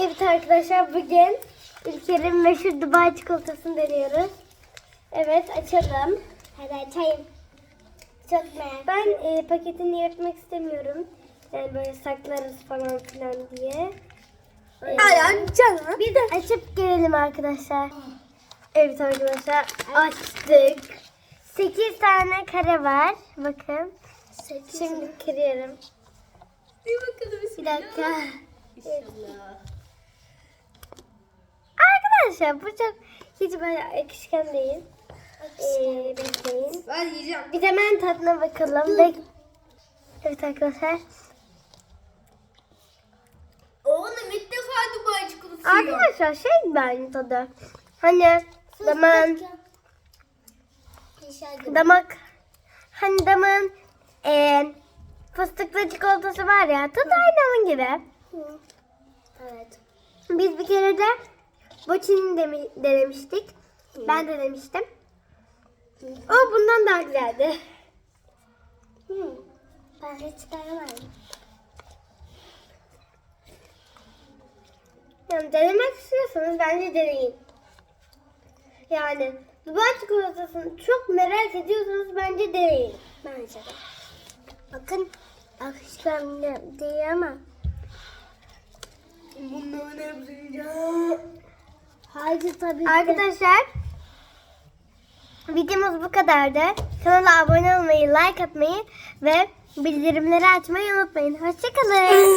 Evet arkadaşlar bugün İlker'in meşhur Dubai çikolatasını deniyoruz. Evet açalım. Hadi açayım. Çok merak Ben e, paketini yırtmak istemiyorum. Yani böyle saklarız falan filan diye. E, Ayağın canım. bir de açıp görelim arkadaşlar. Evet arkadaşlar açtık. 8 tane kare var. Bakın. Şimdi kırıyorum. Bir bakalım Bir dakika. İnşallah. Arkadaşlar bu çok hiç böyle akışkan değil. Ee, bekleyin. Ben yiyeceğim. Bir de hemen tadına bakalım. Bek evet arkadaşlar. Oğlum ilk defa Dubai çikolatası. Arkadaşlar şey ben tadı. Hani daman damak hani damın e, fıstıklı çikolatası var ya tadı aynı onun gibi. Evet. Biz bir kere de boçini demi- denemiştik. Ben de denemiştim. O bundan daha güzeldi. Ben hiç denemedim. Yani denemek istiyorsanız bence deneyin. Yani Dubai çikolatasını çok merak ediyorsanız bence deneyin. Bence de. Bakın akışkan değil ama. Bunların yiyeceğim. Haydi tabii Arkadaşlar videomuz bu kadardı. Kanala abone olmayı, like atmayı ve bildirimleri açmayı unutmayın. Hoşçakalın.